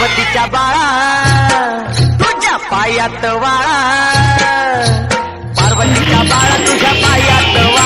पार्वतीच्या बाळा तुझ्या पायात वाळा. पार्वतीच्या बाळा तुझ्या पायात वाळा.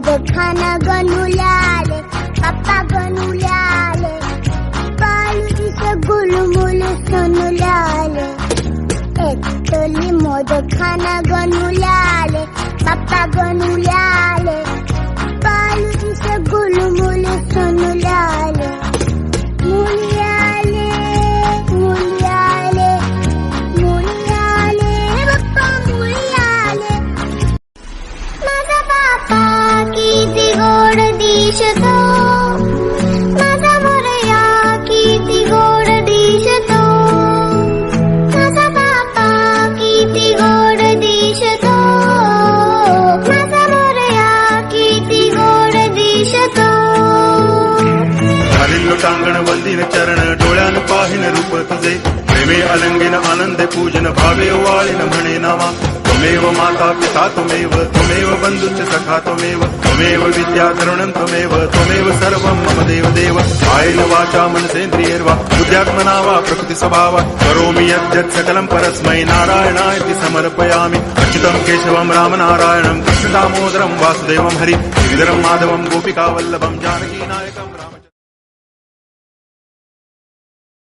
एकटली मोदक खाना गणुल्याले पप्पा गणुल्याले पालुतीचे गुलमुल सनुल्याले एकटली मोदक खाना गणुल्याले पप्पा गणुल्याले पालुतीचे गुलमुल सनुल्याले पूजन भावे वाळीन म्हणे नामा त्वमेव माता पिता, त्वमेव त्वमेव बंधुश्च सखा, त्वमेव विद्या तरुणं, त्वमेव त्वमेव सर्वं मम देव देव कायेन वाचा मनसेन्द्रियैर्वा बुद्ध्यात्मना वा प्रकृति स्वभावा करोमि यद्यत् सकलं परस्मै नारायणायति समर्पयामि. अच्युतं केशवं, रामनारायणं, कृष्णदामोदरं, वासुदेवं हरि, श्रीधरं, माधवं, गोपिकावल्लभं जानकीनायकम्